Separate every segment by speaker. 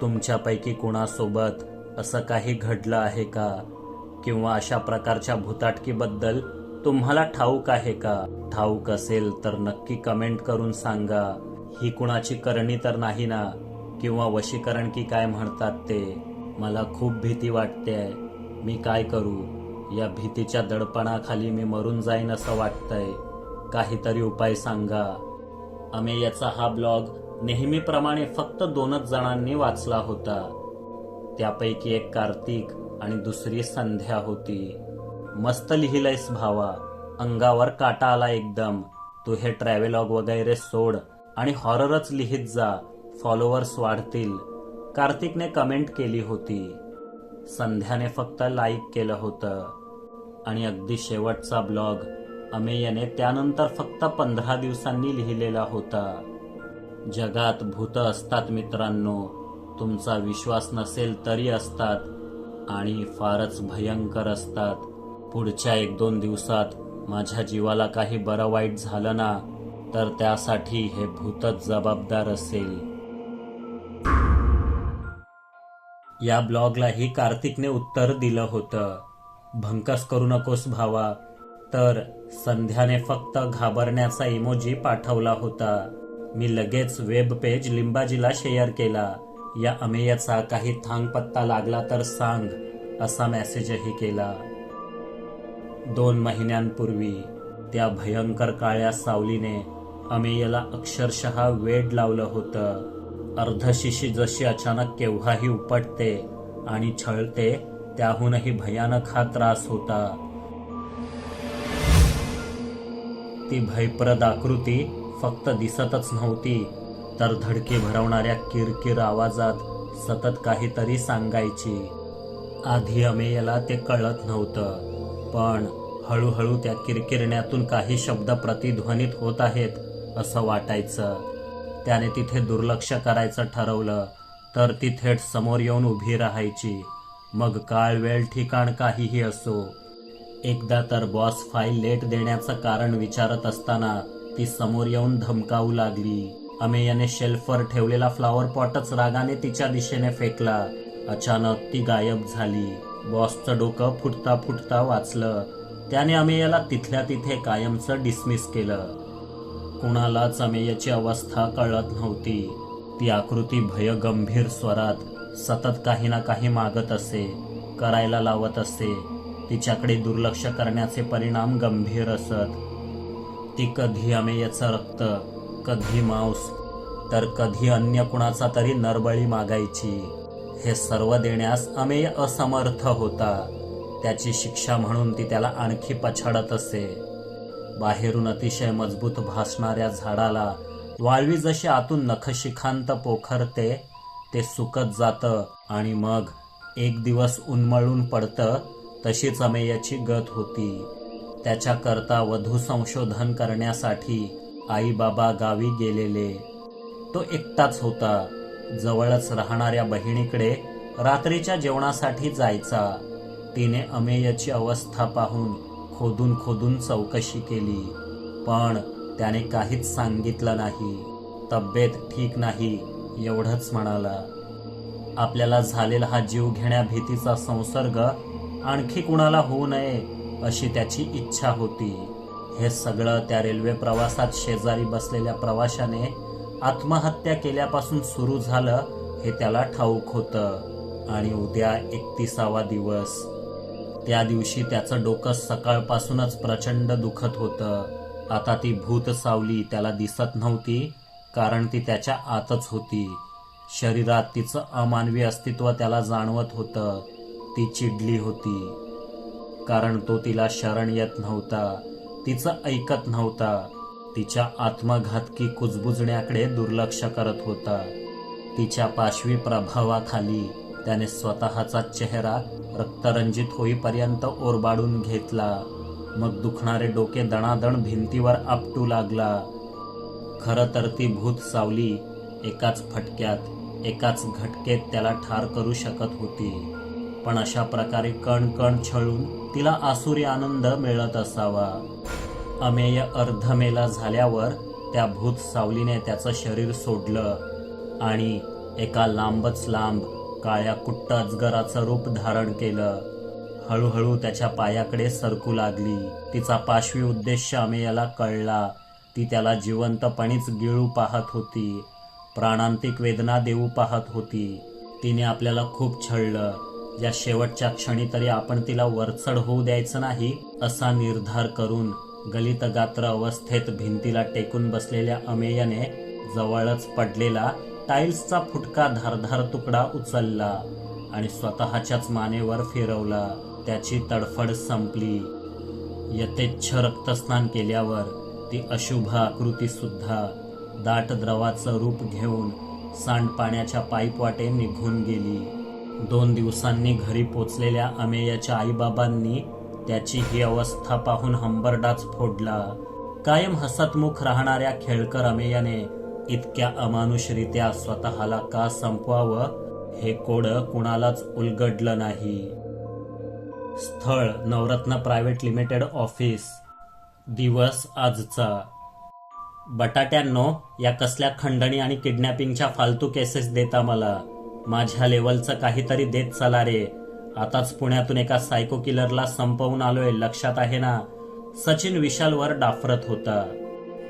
Speaker 1: तुमच्यापैकी कुणासोबत असं काही घडलं आहे का? किंवा अशा प्रकारच्या भूताटकीबद्दल तुम्हाला ठाऊक आहे का? ठाऊक असेल तर नक्की कमेंट करून सांगा. ही कुणाची करणी तर नाही ना? किंवा वशीकरण की काय म्हणतात ते मला खूप भीती वाटते आहे मी काय करू? या भीतीच्या दडपणाखाली मी मरून जाईन असं वाटतंय. काहीतरी उपाय सांगा. अमेयाचा हा ब्लॉग नेहमीप्रमाणे फक्त दोनच जणांनी वाचला होता. त्यापैकी एक कार्तिक आणि दुसरी संध्या होती. मस्त लिहिलंयस भावा. अंगावर काटा आला एकदम. तू हे ट्रॅव्हलॉग वगैरे सोड आणि हॉररच लिहित जा. फॉलोअर्स वाढतील. कार्तिकने कमेंट केली होती. संध्याने फक्त लाईक केलं होतं. आणि अगदी शेवटचा ब्लॉग अमेयने त्यानंतर फक्त पंधरा दिवसांनी लिहिलेला होता. जगात भूत असतात मित्रांनो. तुमचा विश्वास नसेल तरी असतात. आणि फारच भयंकर असतात. पुढच्या एक दोन दिवसात माझ्या जीवाला काही बरं वाईट झालं ना तर त्यासाठी हे भूतच जबाबदार असेल. या ब्लॉगलाही कार्तिकने उत्तर दिलं होतं. भंकस करू नकोस भावा. तर संध्याने फक्त घाबरण्याचा इमोजी पाठवला होता. मी लगेच वेब पेज लिंबाजीला शेअर केला. या अमेयाचा काही थांगपत्ता लागला तर सांग असा मेसेजही केला. दोन महिन्यांपूर्वी त्या भयंकर काळ्या सावलीने अमेयला अक्षरशः वेड लावलं होतं. अर्धशिशी जशी अचानक केव्हाही उपटते आणि छळते त्याहूनही भयानक हा त्रास होता. ती भयप्रद आकृती फक्त दिसतच नव्हती तर धडकी भरवणाऱ्या किरकिर आवाजात सतत काहीतरी सांगायची. आधी अमेयला ते कळत नव्हतं पण हळूहळू त्या किरकिरण्यातून काही शब्द प्रतिध्वनित होत आहेत असं वाटायचं. त्याने तिथे दुर्लक्ष करायचं ठरवलं तर ती थेट समोर येऊन उभी राहायची. मग काळ वेळ ठिकाण काहीही असो. एकदा तर बॉस फाईल लेट देण्याचं कारण विचारत असताना ती समोर येऊन धमकावू लागली. अमेयाने शेल्फवर ठेवलेला फ्लॉवर पॉटच रागाने तिच्या दिशेने फेकला. अचानक ती गायब झाली. बॉसचं डोकं फुटता फुटता वाचलं. त्याने अमेयाला तिथल्या तिथे कायमचं डिसमिस केलं. कुणालाच अमेयाची अवस्था कळत नव्हती. ती आकृती भयगंभीर स्वरात सतत काही ना काही मागत असे करायला लावत असे. तिच्याकडे दुर्लक्ष करण्याचे परिणाम गंभीर असत. ती कधी अमेयाचं रक्त कधी मांस तर कधी अन्य कुणाचा तरी नरबळी मागायची. हे सर्व देण्यास अमेय असमर्थ होता. त्याची शिक्षा म्हणून ती त्याला आणखी पछाडत असे. बाहेरून अतिशय मजबूत भासणाऱ्या झाडाला वाळवी जशी आतून नखशिखांत पोखरते ते सुकत जातं आणि मग एक दिवस उन्मळून पडतं तशीच अमेयाची गत होती. त्याच्याकरता वधू संशोधन करण्यासाठी आईबाबा गावी गेलेले. तो एकटाच होता जवळच राहणाऱ्या बहिणीकडे रात्रीच्या जेवणासाठी जायचा. तिने अमेयची अवस्था पाहून खोदून खोदून चौकशी केली. पण त्याने काहीच सांगितलं नाही. तब्येत ठीक नाही एवढंच म्हणाला. आपल्याला झालेला हा जीव घेण्या भीतीचा संसर्ग आणखी कुणाला होऊ नये अशी त्याची इच्छा होती. हे सगळं त्या रेल्वे प्रवासात शेजारी बसलेल्या प्रवाशाने आत्महत्या केल्यापासून सुरू झालं हे त्याला ठाऊक होतं. आणि उद्या एकतीसावा दिवस. त्या दिवशी त्याचं डोकं सकाळपासूनच प्रचंड दुखत होतं. आता ती भूत सावली त्याला दिसत नव्हती कारण ती त्याच्या आतच होती. शरीरात तिचं अमानवी अस्तित्व त्याला जाणवत होतं. ती चिडली होती. कारण तो तिला शरण येत नव्हता. तिचं ऐकत नव्हता. तिच्या आत्मघातकी कुजबुजण्याकडे दुर्लक्ष करत होता. तिच्या पाशवी प्रभावाखाली त्याने स्वतःचा चेहरा रक्तरंजित होईपर्यंत ओरबाडून घेतला. मग दुखणारे डोके दणादण भिंतीवर आपटू लागला. खरं तर ती भूत सावली. एकाच फटक्यात एकाच घटकेत त्याला ठार करू शकत होती. पण अशा प्रकारे कण कण छळून तिला आसुरी आनंद मिळत असावा. अमेय अर्धमेला झाल्यावर त्या भूत सावलीने त्याचं शरीर सोडलं आणि एका लांबच लांब काळ्या कुट्ट अजगराचं रूप धारण केलं. हळूहळू त्याच्या पायाकडे सरकू लागली. तिचा पाशवी उद्देश अमेयाला कळला. ती त्याला जिवंतपणीच गिळू पाहत होती. प्राणांतिक वेदना देऊ पाहत होती. तिने आपल्याला खूप छळलं. या शेवटच्या क्षणी तरी आपण तिला वरचढ होऊ द्यायचं नाही असा निर्धार करून गलित गात्र अवस्थेत भिंतीला टेकून बसलेल्या अमेयाने जवळच पडलेला टाईल्सचा फुटका धारधार तुकडा उचलला आणि स्वतःच्याच मानेवर फिरवला. त्याची तडफड संपली. यथेच्छ रक्तस्नान केल्यावर ती अशुभ आकृती सुद्धा दाट द्रवाचं रूप घेऊन सांडपाण्याच्या पाईपवाटे निघून गेली. दोन दिवसांनी घरी पोचलेल्या अमेयाच्या आईबाबांनी त्याची ही अवस्था पाहून हंबरडाच फोडला. कायम हसतमुख राहणाऱ्या खेळकर अमेयाने इतक्या अमानुषरित्या स्वतःला का संपवावं? हे कोड कुणालाच उलगडलं नाही. स्थळ नवरत्न प्रायव्हेट लिमिटेड ऑफिस. दिवस आजचा. बटाट्यांनो या कसल्या खंडणी आणि किडनॅपिंगच्या फालतू केसेस देता मला? माझ्या लेवलचं काहीतरी देत चला रे. आताच पुण्यातून एका सायको किलरला संपवून आलोय लक्षात आहे ना? सचिन विशालवर डाफरत होता.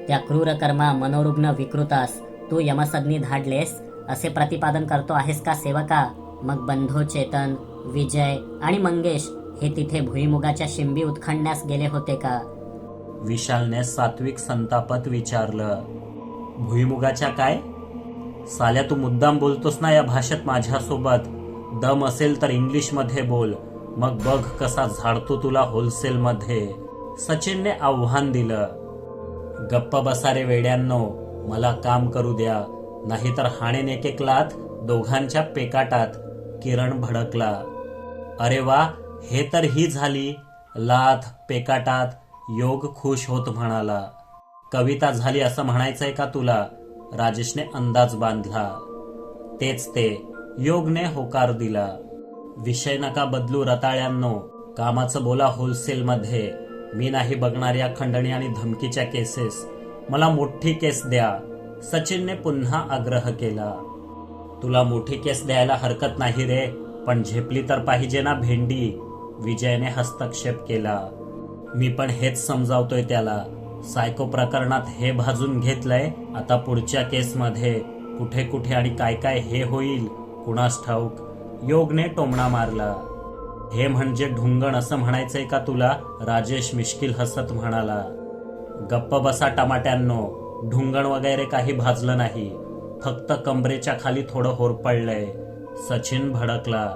Speaker 2: त्या क्रूर कर्मा मनोरुग्ण विकृतास तू यमसग्नी धाडलेस? असे प्रतिपादन करतो आहेस का सेवका? मग बंधो चेतन विजय आणि मंगेश हे तिथे भुईमुगाच्या शिंबी उत्खंडण्यास गेले होते का?
Speaker 1: विशालने सात्विक संतापत विचारलं भुईमुगाच्या काय? साल्या तू मुद्दाम बोलतोस ना या भाषेत माझ्यासोबत? दम असेल तर इंग्लिशमध्ये बोल मग बघ कसा झाडतो तुला होलसेलमध्ये. सचिनने आव्हान दिलं गप्प बसारे वेड्यांनो मला काम करू द्या. नाहीतर हाणेन एक एक लाथ दोघांच्या पेकाटात किरण भडकला. अरे वा हे तर ही झाली. लाथ पेकाटात योग खुश होत म्हणाला. कविता झाली असं म्हणायचंय का तुला? राजेशने अंदाज बांधला. तेच ते योगने होकार दिला. विषय नका बदलू रताळ्यांनो कामाचं बोला होलसेल मध्ये. मी नाही बघणाऱ्या खंडणी आणि धमकीच्या केसेस. मला मोठी केस द्या. सचिनने पुन्हा आग्रह केला. तुला मोठी केस द्यायला हरकत नाही रे पण झेपली तर पाहिजे ना भेंडी. विजयने हस्तक्षेप केला. मी पण हेच समजावतोय त्याला. सायको प्रकरणात हे भाजून घेतलंय आता पुढच्या केसमध्ये. कुठे कुठे आणि काय काय हे होईल कुणास ठाऊक. योगने टोमणा मारला. हे म्हणजे ढुंगण असं म्हणायचंय का तुला? राजेश मिश्किल हसत म्हणाला. गप्प बसा टमाट्यांनो ढुंगण वगैरे काही भाजलं नाही. फक्त कमरेच्या खाली थोडं होरपडलंय सचिन भडकला.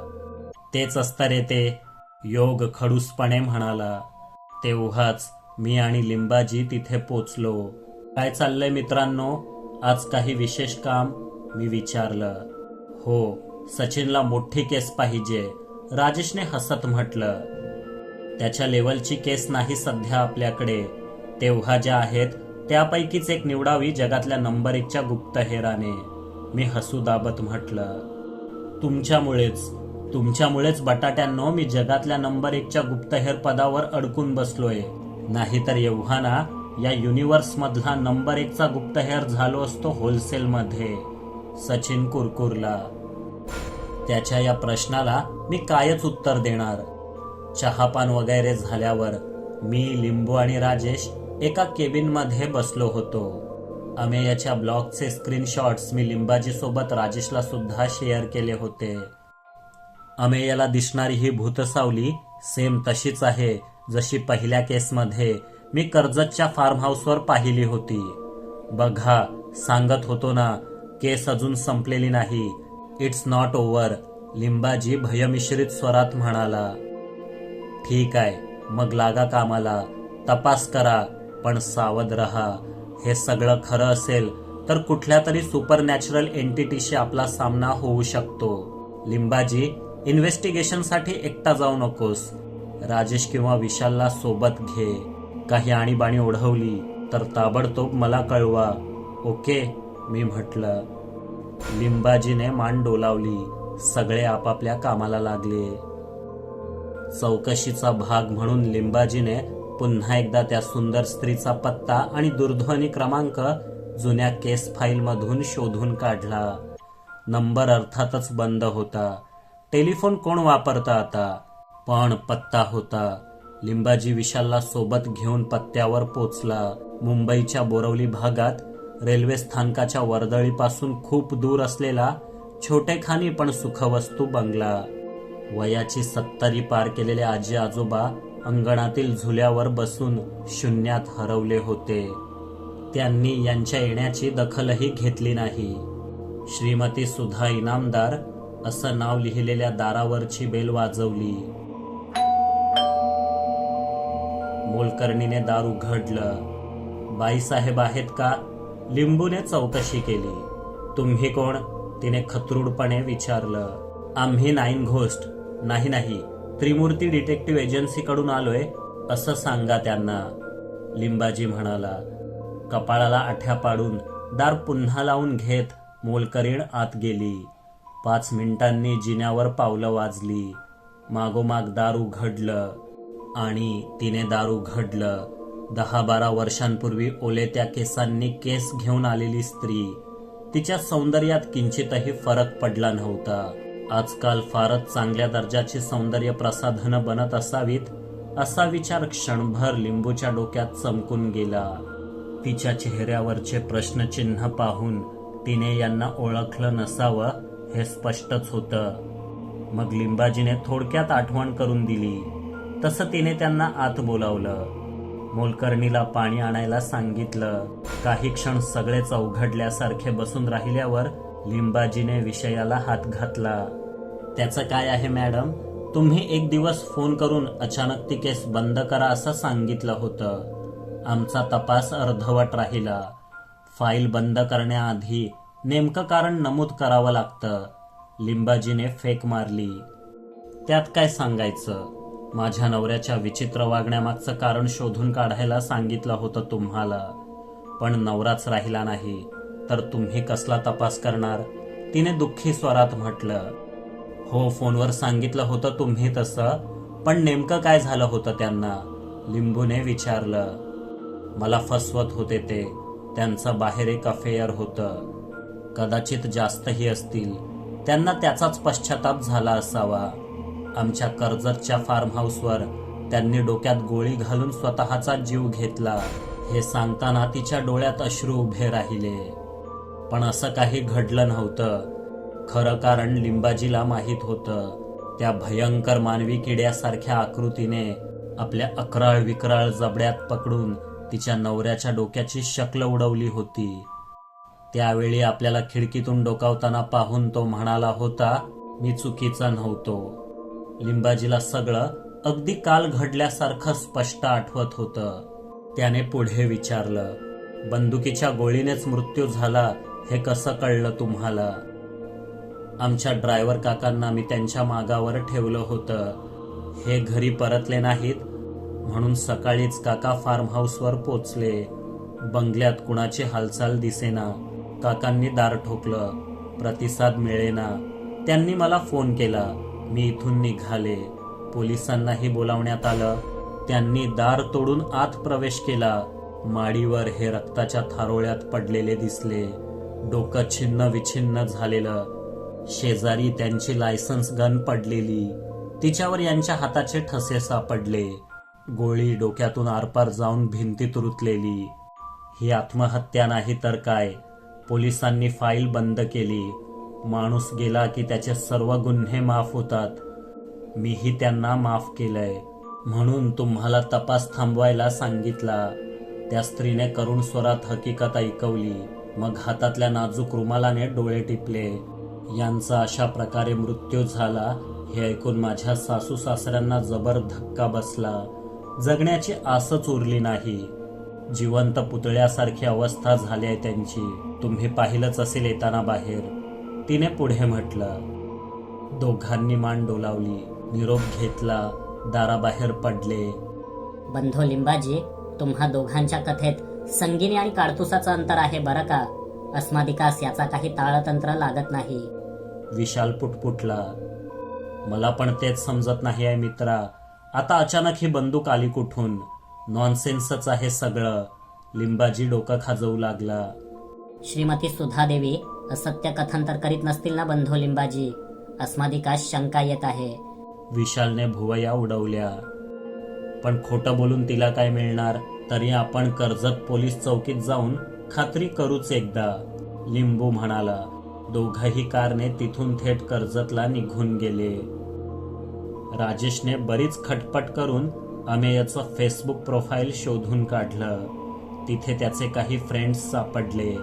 Speaker 1: तेच असतं रे ते योग खडूसपणे म्हणाला. तेव्हाच मी आणि लिंबाजी तिथे पोचलो. काय चाललंय मित्रांनो? आज काही विशेष काम? मी विचारलं. हो सचिनला मोठी केस पाहिजे. राजेशने हसत म्हटलं त्याच्या लेवलची केस नाही सध्या आपल्याकडे. तेव्हा ज्या आहेत त्यापैकीच एक निवडावी जगातल्या नंबर एकच्या गुप्तहेराने मी हसू दाबत म्हटलं तुमच्यामुळेच तुमच्यामुळेच बटाट्यांनो मी जगातल्या नंबर एकच्या गुप्तहेर पदावर अडकून बसलोय. नाहीतर एव्हाना या युनिव्हर्स मधला नंबर एकचा गुप्तहेर झालो असतो होलसेल मध्ये सचिन कुरकुरला त्याच्या या प्रश्नाला मी कायच उत्तर देणार? चहापान वगैरे झाल्यावर मी लिंबू आणि राजेश एका केबिनमध्ये बसलो होतो. अमेयाच्या ब्लॉगचे स्क्रीनशॉट्स मी लिंबाजी सोबत राजेशला सुद्धा शेअर केले होते. अमेयाला दिसणारी ही भूतसावली सेम तशीच आहे जशी पहिल्या केसमध्ये मी कर्जतच्या फार्म हाऊसवर पाहिली होती. बघा सांगत होतो ना केस अजून संपलेली नाही इट्स नॉट ओव्हर लिंबाजी भयमिश्रित स्वरात म्हणाला. ठीक आहे मग लागा कामाला. तपास करा पण सावध रहा. हे सगळं खरं असेल तर कुठल्या तरी सुपर नॅचरल एंटिटीशी आपला सामना होऊ शकतो. लिंबाजी इन्व्हेस्टिगेशनसाठी एकटा जाऊ नकोस. राजेश किंवा विशालला सोबत घे. काही आणीबाणी ओढवली तर ताबडतोब मला कळवा. ओके मी म्हटलं. लिंबाजीने मान डोलावली. सगळे आपापल्या कामाला लागले. चौकशीचा भाग म्हणून लिंबाजीने पुन्हा एकदा त्या सुंदर स्त्रीचा पत्ता आणि दूरध्वनी क्रमांक जुन्या केस फाईल मधून शोधून काढला. नंबर अर्थातच बंद होता. टेलिफोन कोण वापरता आता? पण पत्ता होता. लिंबाजी विशालला सोबत घेऊन पत्त्यावर पोचला. मुंबईच्या बोरवली भागात रेल्वे स्थानकाच्या वर्दळीपासून खूप दूर असलेला छोटेखानी पण सुखवस्तू बंगला. वयाची सत्तरी पार केलेले आजी आजोबा अंगणातील झुल्यावर बसून शून्यात हरवले होते. त्यांनी यांच्या येण्याची दखलही घेतली नाही. श्रीमती सुधा इनामदार असं नाव लिहिलेल्या दारावरची बेल वाजवली. मोलकर्णीने दार उघडलं बाईसाहेब आहेत का? लिंबूने चौकशी केली. तुम्ही कोण? तिने खतरूडपणे विचारलं. आम्ही नाईन घोस्ट. नाही नाही. त्रिमूर्ती डिटेक्टिव्ह एजन्सीकडून आलोय असं सांगा त्यांना. लिंबाजी म्हणाला कपाळाला आठ्या पाडून दार पुन्हा लावून घेत. मोलकरीण आत गेली. पाच मिनिटांनी जिन्यावर पावलं वाजली. मागोमाग दारू घडलं आणि तिने दारू घडलं दहा बारा वर्षांपूर्वी ओलेत्या केसांनी केस घेऊन आलेली स्त्री. तिच्या सौंदर्यात किंचितही फरक पडला नव्हता. आजकाल फारच चांगल्या दर्जाची सौंदर्य प्रसाधनं बनत असावीत असा विचार क्षणभर लिंबूच्या डोक्यात चमकून गेला. तिच्या चेहऱ्यावरचे प्रश्नचिन्ह पाहून तिने यांना ओळखलं नसावं हे स्पष्टच होतं. मग लिंबाजीने थोडक्यात आठवण करून दिली. तसं तिने त्यांना आत बोलावलं. मोलकर्णीला पाणी आणायला सांगितलं. काही क्षण सगळेच अवघडल्यासारखे बसून राहिल्यावर लिंबाजीने विषयाला हात घातला. त्याचं काय आहे मॅडम? तुम्ही एक दिवस फोन करून अचानक ती केस बंद करा असं सांगितलं होतं. आमचा तपास अर्धवट राहिला. फाईल बंद करण्याआधी नेमकं कारण नमूद करावं लागतं. लिंबाजीने फेक मारली. त्यात काय सांगायचं? माझ्या नवऱ्याच्या विचित्र वागण्यामागचं कारण शोधून काढायला सांगितलं होतं तुम्हाला. पण नवराच राहिला नाही तर तुम्ही कसला तपास करणार? तिने दुःखी स्वरात म्हटलं. हो फोनवर सांगितलं होतं तुम्ही तसं पण नेमकं काय झालं होतं त्यांना? लिंबूने विचारलं. मला फसवत होते ते. त्यांचं बाहेर एक अफेअर होतं. कदाचित जास्तही असतील. त्यांना त्याचाच पश्चाताप झाला असावा. आमच्या कर्जतच्या फार्म हाऊसवर त्यांनी डोक्यात गोळी घालून स्वतःचा जीव घेतला. हे सांगताना तिच्या डोळ्यात अश्रू उभे राहिले. पण असं काही घडलं नव्हतं. खरं कारण लिंबाजीला माहीत होतं. त्या भयंकर मानवी किड्यासारख्या आकृतीने आपल्या अकराळ विकराळ जबड्यात पकडून तिच्या नवऱ्याच्या डोक्याची शक्ल उडवली होती. त्यावेळी आपल्याला खिडकीतून डोकावताना पाहून तो म्हणाला होता मी चुकीचा नव्हतो. लिंबाजीला सगळं अगदी काल घडल्यासारखं स्पष्ट आठवत होतं. त्याने पुढे विचारलं बंदुकीच्या गोळीनेच मृत्यू झाला हे कसं कळलं तुम्हाला? आमच्या ड्रायव्हर काकांना मी त्यांच्या मागावर ठेवलं होतं. हे घरी परतले नाहीत म्हणून सकाळीच काका फार्म हाऊसवर पोचले. बंगल्यात कुणाची हालचाल दिसेना काकांनी दार ठोकलं प्रतिसाद मिळेना. त्यांनी मला फोन केला. मी इथून निघाले. पोलिसांनाही बोलावण्यात आलं. त्यांनी दार तोडून आत प्रवेश केला. माडीवर हे रक्ताच्या थारोळ्यात पडलेले दिसले. डोकं छिन्न विछिन्न झालेलं. शेजारी त्यांची लायसन्स गन पडलेली. तिच्यावर यांच्या हाताचे ठसे सापडले. गोळी डोक्यातून आरपार जाऊन भिंतीत रुतलेली. ही आत्महत्या नाही तर काय? पोलिसांनी फाईल बंद केली. माणूस गेला की त्याचे सर्व गुन्हे माफ होतात. मीही त्यांना माफ केलंय. म्हणून तुम्हाला तपास थांबवायला सांगितला. त्या स्त्रीने करुण स्वरात हकीकत ऐकवली. मग हातातल्या नाजूक रुमालाने डोळे टिपले. यांचा अशा प्रकारे मृत्यू झाला हे ऐकून माझ्या सासू सासऱ्यांना जबर धक्का बसला. जगण्याची आसच उरली नाही. जिवंत पुतळ्यासारखी अवस्था झाली आहे त्यांची. तुम्ही पाहिलंच असेल येताना बाहेर. तिने पुढे म्हटलं दोघांनी मान डोलावली निरोप घेतला दाराबाहेर पडले.
Speaker 2: बंधू लिंबाजी तुम्हा दोघांच्या कथेत संगिनी आणि काडतुसाचं अंतर आहे बरं का? अस्मादिकास याचा काही ताळतंत्र लागत नाही.
Speaker 1: विशाल पुटपुटला मला पण तेच समजत नाही आहे मित्रा. आता अचानक ही बंदूक आली कुठून? नॉनसेन्सच आहे सगळं. लिंबाजी डोकं खाजवू लागला.
Speaker 2: श्रीमती सुधादेवी असत्य कथांतर करीत नसतील ना बंधू लिंबाजी? अस्मादिकास शंका येत आहे.
Speaker 1: विशालने भुवया उडवल्या. पण खोटं बोलून तिला काय मिळणार? तरी आपण कर्जत पोलीस चौकीत जाऊन खात्री करूच एकदा लिंबू म्हणाला. दोघही कारने तिथून थेट कर्जतला निघून गेले. राजेशने बरीच खटपट करून अमेयचं फेसबुक प्रोफाईल शोधून काढलं. तिथे त्याचे काही फ्रेंड्स सापडले.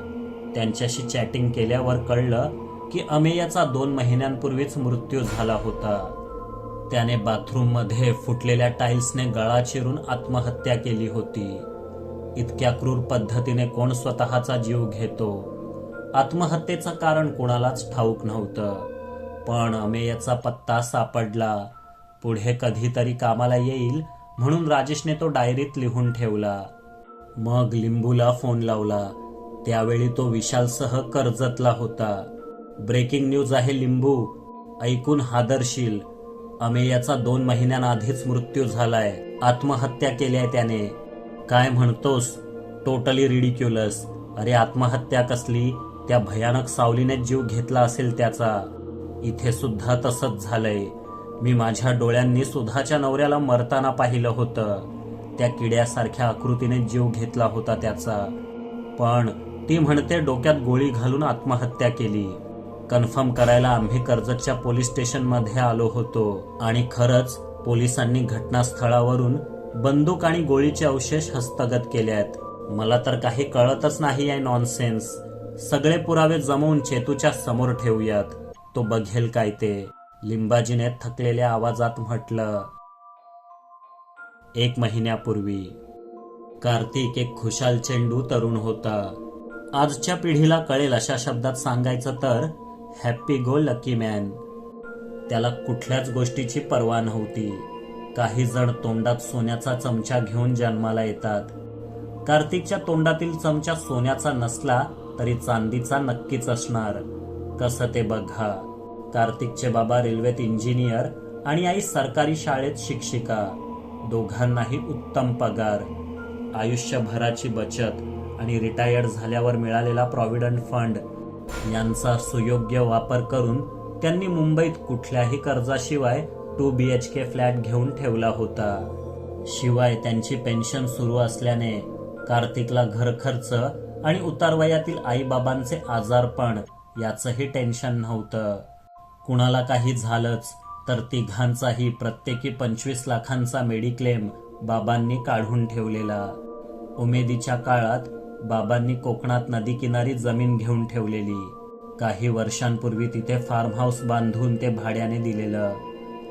Speaker 1: त्यांच्याशी चॅटिंग केल्यावर कळलं की अमेयाचा दोन महिन्यांपूर्वीच मृत्यू झाला होता. त्याने बाथरूममध्ये फुटलेल्या टाईल्सने गळा चिरून आत्महत्या केली होती. इतक्या क्रूर पद्धतीने कोण स्वतःचा जीव घेतो? आत्महत्येचं कारण कुणालाच ठाऊक नव्हतं. पण अमेयाचा पत्ता सापडला. पुढे कधीतरी कामाला येईल म्हणून राजेशने तो डायरीत लिहून ठेवला. मग लिंबूला फोन लावला. त्यावेळी तो विशालसह कर्जतला होता. ब्रेकिंग न्यूज आहे लिंबू. ऐकून हादरशील. अमेयाचा दोन महिन्यांआधीच मृत्यू झालाय. आत्महत्या केली त्याने. काय म्हणतोस? टोटली रिडिक्युलस अरे आत्महत्या कसली? त्या भयानक सावलीने जीव घेतला असेल त्याचा. इथे सुद्धा तसंच झालंय. मी माझ्या डोळ्यांनी सुधाच्या नवऱ्याला मरताना पाहिलं होतं. त्या किड्यासारख्या आकृतीने जीव घेतला होता त्याचा. पण ती म्हणते डोक्यात गोळी घालून आत्महत्या केली. कन्फर्म करायला आम्ही कर्जतच्या पोलीस स्टेशनमध्ये आलो होतो आणि खरंच पोलिसांनी घटनास्थळावरून बंदूक आणि गोळीचे अवशेष हस्तगत केल्यात मला तर काही कळतच नाही आहे नॉनसेन्स सगळे पुरावे जमवून चेतूच्या समोर ठेवूयात. तो बघेल काय ते. लिंबाजीने थकलेल्या आवाजात म्हटलं एक महिन्यापूर्वी. कार्तिक एक खुशाल चेंडू तरुण होता. आजच्या पिढीला कळेल अशा शब्दात सांगायचं तर हॅप्पी गो लकी मॅन त्याला कुठल्याच गोष्टीची पर्वा नव्हती. काही जण तोंडात सोन्याचा चमचा घेऊन जन्माला येतात. कार्तिकच्या तोंडातील चमचा सोन्याचा नसला तरी चांदीचा नक्कीच असणार. कसं ते बघा. कार्तिकचे बाबा रेल्वेत इंजिनियर आणि आई सरकारी शाळेत शिक्षिका. दोघांनाही उत्तम पगार. आयुष्यभराची बचत. आणि रिटायर्ड झाल्यावर मिळालेला प्रॉव्हिडंट फंड यांचा सुयोग्य वापर करून त्यांनी मुंबईत कुठल्याही कर्जाशिवाय two B H K flat घेऊन ठेवला होता. शिवाय त्यांची पेन्शन सुरू असल्याने कार्तिकला घरखर्च आणि उतारवयातील आईबाबांचे आजारपण याचंही टेन्शन नव्हतं. कुणाला काही झालंच तर तिघांचाही प्रत्येकी पंचवीस लाखांचा मेडिक्लेम बाबांनी काढून ठेवलेला. उमेदीच्या काळात बाबांनी कोकणात नदीकिनारी जमीन घेऊन ठेवलेली. काही वर्षांपूर्वी तिथे फार्म हाऊस बांधून ते भाड्याने दिलेलं.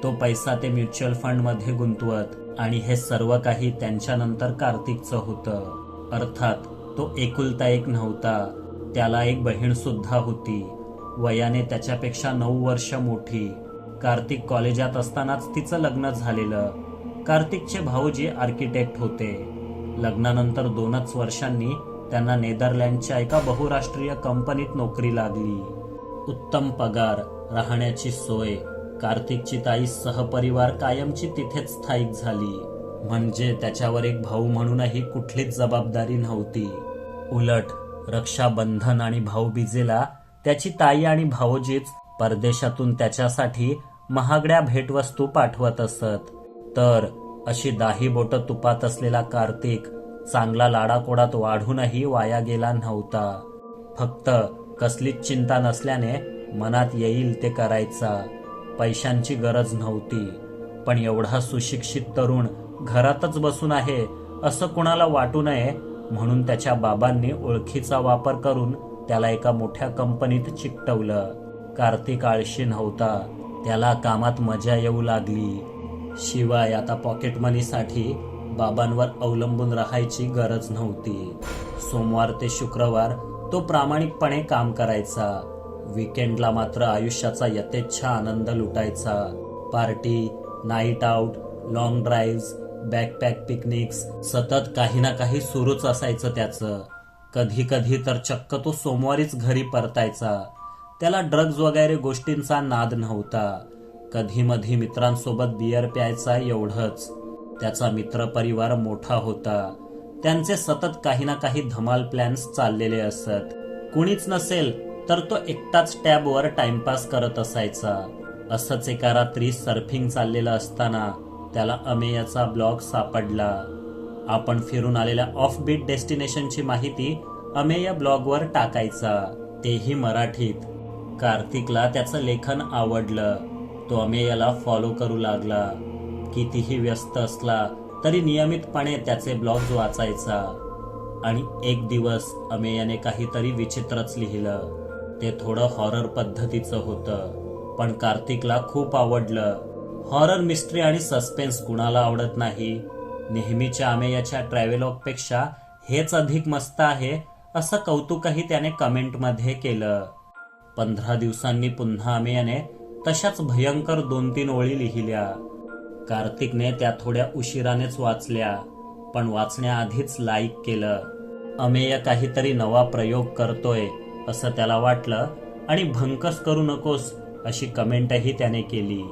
Speaker 1: तो पैसा ते म्युच्युअल फंडमध्ये गुंतवत आणि हे सर्व काही त्यांच्यानंतर कार्तिकचं होतं. अर्थात तो एकुलता एक नव्हता. त्याला एक बहीण सुद्धा होती. वयाने त्याच्यापेक्षा नऊ वर्ष मोठी. कार्तिक कॉलेजात असतानाच तिचं लग्न झालेलं. कार्तिकचे भाऊजी आर्किटेक्ट होते. लग्नानंतर दोनच वर्षांनी त्यांना नेदरलँडच्या एका बहुराष्ट्रीय कंपनीत नोकरी लागली. उत्तम पगार राहण्याची सोय कार्तिकची ताई सहपरिवार कायमची तिथेच स्थायिक झाली. म्हणजे त्याच्यावर एक भाऊ म्हणूनही कुठलीच जबाबदारी नव्हती. उलट रक्षाबंधन आणि भाऊबीजेला त्याची ताई आणि भाऊजीच परदेशातून त्याच्यासाठी महागड्या भेटवस्तू पाठवत असत. तर अशी दाही बोट तुपात असलेला कार्तिक चांगला लाडाकोडात वाढूनही वाया गेला नव्हता. फक्त कसलीच चिंता नसल्याने मनात येईल ते करायचा. पैशांची गरज नव्हती. पण एवढा सुशिक्षित तरुण घरातच बसून आहे असं कुणाला वाटू नये म्हणून त्याच्या बाबांनी ओळखीचा वापर करून त्याला एका मोठ्या कंपनीत चिकटवलं. कार्तिक आळशी नव्हता. त्याला कामात मजा येऊ लागली. शिवाय आता पॉकेट मनीसाठी बाबांवर अवलंबून राहायची गरज नव्हती. सोमवार ते शुक्रवार तो प्रामाणिकपणे काम करायचा. विकेंडला मात्र आयुष्याचा यथेच्छा आनंद लुटायचा. Party night out long drive backpack picnics सतत काही ना काही सुरूच असायचं त्याचं. कधी कधी तर चक्क तो सोमवारीच घरी परतायचा. त्याला ड्रग्ज वगैरे गोष्टींचा नाद नव्हता. कधी मधी मित्रांसोबत बियर प्यायचा एवढंच. त्याचा मित्रपरिवार मोठा होता. त्यांचे सतत काही ना काही धमाल प्लॅन्स चाललेले असत. कुणीच नसेल तर तो एकटाच टॅबवर टाइमपास करत असायचा. असंच एका रात्री सर्फिंग चाललेलं असताना त्याला अमेयाचा ब्लॉग सापडला. आपण फिरून आलेल्या ऑफ बीट डेस्टिनेशनची माहिती अमेय ब्लॉगवर टाकायचा. तेही मराठीत. कार्तिकला त्याचं लेखन आवडलं. तो अमेयाला फॉलो करू लागला. कितीही व्यस्त असला तरी नियमितपणे त्याचे ब्लॉग्स वाचायचा. आणि एक दिवस अमेयाने काहीतरी विचित्रच लिहिलं. ते थोडं हॉरर पद्धतीचं होतं पण कार्तिकला खूप आवडलं. हॉरर मिस्ट्री आणि सस्पेन्स कुणाला आवडत नाही? नेहमीच्या अमेयाच्या ट्रॅव्हलॉगपेक्षा हेच अधिक मस्त आहे असं कौतुकही त्याने कमेंटमध्ये केलं. पंधरा दिवसांनी पुन्हा अमेयाने तशाच भयंकर दोन तीन ओळी लिहिल्या. कार्तिकने त्या थोड्या उशिरानेच वाचल्या पण वाचण्याआधीच लाईक केलं. अमेय काहीतरी नवा प्रयोग करतोय असं त्याला वाटलं आणि भंकस करू नकोस अशी कमेंटही त्याने केली.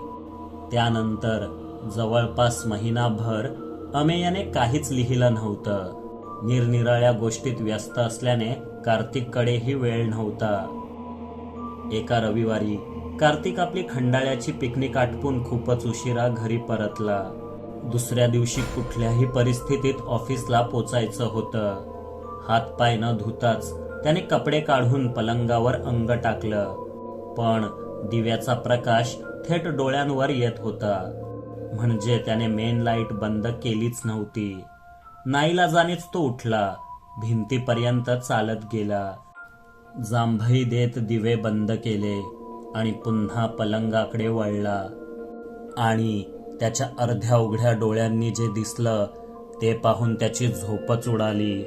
Speaker 1: त्यानंतर जवळपास महिनाभर अमेयाने काहीच लिहिलं नव्हतं. निरनिराळ्या गोष्टीत व्यस्त असल्याने कार्तिककडेही वेळ नव्हता. एका रविवारी कार्तिक आपली खंडाळ्याची पिकनिक आटपून खूपच उशिरा घरी परतला. दुसऱ्या दिवशी कुठल्याही परिस्थितीत ऑफिसला पोचायचं होतं. हातपाय न धुताच त्याने कपडे काढून पलंगावर अंग टाकलं. पण दिव्याचा प्रकाश थेट डोळ्यांवर येत होता. म्हणजे त्याने मेन लाइट बंद केलीच नव्हती. नाईलाजानेच तो उठला. भिंतीपर्यंत चालत गेला. जांभई देत दिवे बंद केले. आणि पुन्हा पलंगाकडे वळला. आणि त्याच्या अर्ध्या उघड्या डोळ्यांनी जे दिसलं ते पाहून त्याची झोपच उडाली.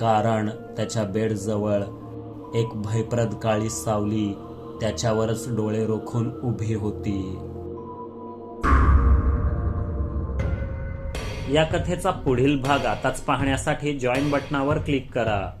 Speaker 1: कारण त्याच्या बेडजवळ एक भयप्रद काळी सावली त्याच्यावरच डोळे रोखून उभी होती. या कथेचा पुढील भाग आताच पाहण्यासाठी जॉईन बटनावर क्लिक करा.